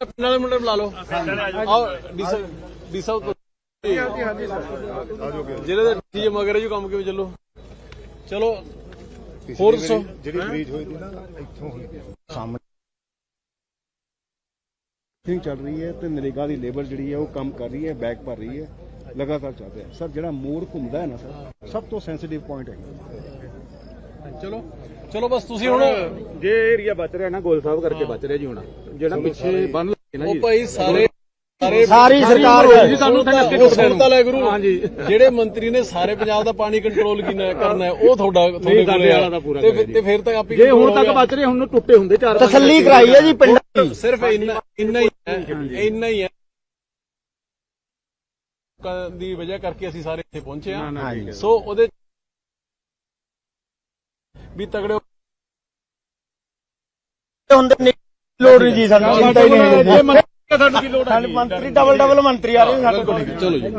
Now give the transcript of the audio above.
ਪਿੰਡ ਵਾਲੇ ਮੁੰਡੇ ਬੁਲਾ ਲਓ। ਆਓ, ਡੀ ਸਾਹਿਬ ਡੀ ਸਾਹਿਬ ਜਿਹੜੇ ਦੇ ਜੀ ਮਗਰ ਹੈ ਕੰਮ ਕਿਵੇਂ ਚੱਲੋ? ਚਲੋ, ਹੋਰ ਦੱਸੋ। ਜਿਹੜੀ ਬ੍ਰੀਜ ਹੋਈ ਸੀ ਨਾ ਇੱਥੋਂ ਹੋਈ ਸਾਹਮਣੇ ਥਿੰਗ ਚੱਲ ਰਹੀ ਹੈ ਤੇ ਨਰੇਗਾ ਦੀ ਲੇਬਰ ਜਿਹੜੀ ਹੈ ਉਹ ਕੰਮ ਕਰ ਰਹੀ ਹੈ ਬੈਕ ਭਰ ਰਹੀ ਹੈ, ਲਗਾਤਾਰ ਚੱਲ ਰਿਹਾ ਸਰ ਜਿਹੜਾ ਮੋਰ ਘੁੰਮਦਾ ਹੈ ਨਾ ਸਰ ਸਭ ਤੋਂ ਸੈਂਸਿਟਿਵ ਪੁਆਇੰਟ ਹੈ ਚਲੋ ਚਲੋ ਬਸ ਤੁਸੀਂ ਹੁਣ ਜੇ ਏਰੀਆ ਬਚ ਰਿਹਾ ਨਾ ਗੋਲ ਸਾਹਿਬ ਕਰਕੇ ਬਚ ਰਿਹਾ ਜੀ ਹੁਣ। ਜਿਹੜਾ ਪਿੱਛੇ ਬੰਨ ਲੱਗੇ ਨਾ ਉਹ ਜੀ। ਭਾਈ ਸਾਰੇ ਸਾਰੇ ਸਾਰੀ ਸਰਕਾਰ ਜੀ ਸਾਨੂੰ ਉਹ ਸੁਣਤਾ ਲੈ ਗੁਰੂ। ਹਾਂਜੀ। ਜਿਹੜੇ ਮੰਤਰੀ ਨੇ ਸਾਰੇ ਪੰਜਾਬ ਦਾ ਪਾਣੀ ਕੰਟਰੋਲ ਕਰਨਾ ਹੈ ਉਹ ਤੁਹਾਡਾ ਤੁਹਾਡੇ ਕੋਲੇ ਤਾਂ ਫਿਰ ਤੱਕ ਆਪੀ ਜੇ ਹੁਣ ਤੱਕ। ਬਚ ਰਹੇ ਹੁਣ ਟੁੱਟੇ ਹੁੰਦੇ ਚਾਰ ਤਸੱਲੀ ਕਰਾਈ ਹੈ ਜੀ ਪਿੰਡਾਂ ਦੀ। ਸਿਰਫ ਇੰਨਾ ਇੰਨਾ ਹੀ ਹੈ ਇੰਨਾ ਹੀ ਹੈ। ਲੋਕਾਂ ਦੀ ਵਜ੍ਹਾ ਕਰਕੇ ਅਸੀਂ ਸਾਰੇ ਇੱਥੇ ਪਹੁੰਚੇ ਆ। ਸੋ ਉਹਦੇ ਵੀ ਤਗੜੇ ਹੋ- ਹੁੰਦੇ ਨਹੀਂ ਲੋੜ ਨਹੀਂ ਜੀ ਸਾਨੂੰ। ਚਿੰਤਾ ਹੀ ਨਹੀਂ। ਕੇ ਸਾਨੂੰ ਕੀ ਲੋੜ ਹੈ? ਮੰਤਰੀ ਡਬਲ ਡਬਲ ਮੰਤਰੀ ਆ ਰਹੇ ਸਾਡੇ ਕੋਲ। ਚਲੋ ਜੀ।